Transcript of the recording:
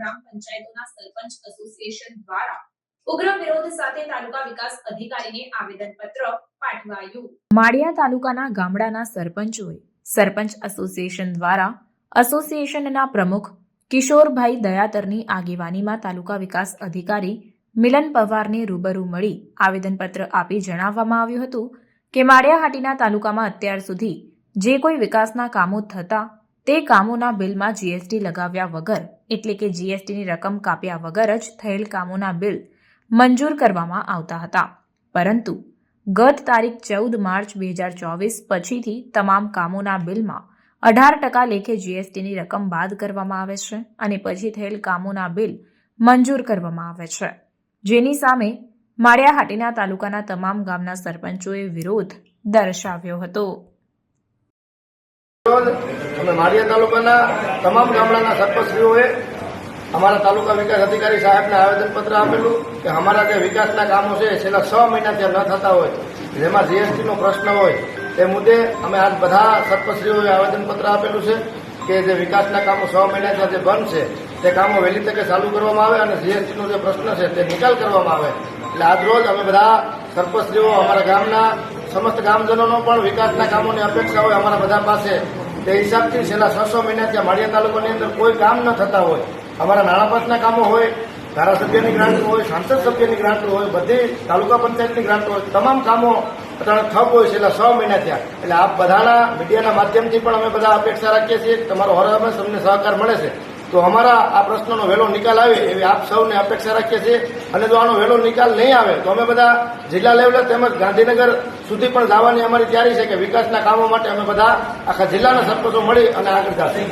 ગ્રામ પંચાયતોના સરપંચ association દ્વારા ઉગ્ર વિરોધ સાથે તાલુકા વિકાસ અધિકારીને આવેદનપત્ર પાઠવાયું. માળિયા તાલુકાના ગામડાના સરપંચોએ સરપંચ એસોસિએશન દ્વારા એસોસિએશનના પ્રમુખ કિશોરભાઈ દયાતરની આગેવાનીમાં તાલુકા વિકાસ અધિકારી મિલન પવારને રૂબરૂ મળી આવેદનપત્ર આપી જણાવવામાં આવ્યું હતું કે માળિયાહાટીના તાલુકામાં અત્યાર સુધી જે કોઈ વિકાસના કામો થતા તે કામોના બિલમાં જીએસટી લગાવ્યા વગર, એટલે કે જીએસટીની રકમ કાપ્યા વગર જ થયેલ કામોના બિલ મંજૂર કરવામાં આવતા હતા. પરંતુ ગત તારીખ ચૌદ માર્ચ બે હજાર ચોવીસ પછીથી તમામ કામોના બિલમાં અઢાર ટકા લેખે જીએસટીની રકમ બાદ કરવામાં આવે છે અને પછી થયેલ કામોના બિલ મંજૂર કરવામાં આવે છે. જેની સામે માળિયાહાટીના તાલુકાના તમામ ગામના સરપંચોએ વિરોધ દર્શાવ્યો હતો. અમે માળિયા તાલુકાના તમામ ગામડાના સરપંચશ્રીઓએ અમારા તાલુકા વિકાસ અધિકારી સાહેબને આવેદનપત્ર આપેલું કે અમારા જે વિકાસના કામો છે છેલ્લા છ મહિના ત્યાં ન થતા હોય, જેમાં જીએસટીનો પ્રશ્ન હોય, તે મુદ્દે અમે આજ બધા સરપંચશ્રીઓએ આવેદનપત્ર આપેલું છે કે જે વિકાસના કામો છ મહિના ત્યાં જે બંધ છે, તે કામો વહેલી તકે ચાલુ કરવામાં આવે અને જીએસટીનો જે પ્રશ્ન છે તે નિકાલ કરવામાં આવે. એટલે આજ રોજ અમે બધા સરપંચશ્રીઓ, અમારા ગામના સમસ્ત ગામજનોનો પણ વિકાસના કામોની અપેક્ષા હોય અમારા બધા પાસે તે હિસાબથી છેલ્લા છસો મહિના ત્યાં માળિયા તાલુકાની અંદર કોઈ કામ ન થતા હોય. અમારા નાણાપંચના કામો હોય, ધારાસભ્યની ગ્રાન્ટ હોય, સાંસદ સભ્યની ગ્રાન્ટ હોય, બધી તાલુકા પંચાયતની ગ્રાન્ટ હોય. તમામ કામો અત્યારે ઠપ હોય છેલ્લા છ મહિના થયા એટલે આપ બધાના મીડિયાના માધ્યમથી પણ અમે બધા અપેક્ષા રાખીએ છીએ કે તમારો હરહંમેશ અમને સહકાર મળે છે. તો અમારા આ પ્રશ્નનો વહેલો નિકાલ આવે એવી આપ સૌને અપેક્ષા રાખીએ છીએ. અને જો આનો વહેલો નિકાલ નહીં આવે, તો અમે બધા જિલ્લા લેવલે તેમજ ગાંધીનગર સુધી પણ જવાની અમારી તૈયારી છે કે વિકાસના કામો માટે અમે બધા આખા જિલ્લાના સરપંચો મળી અને આગળ જશે.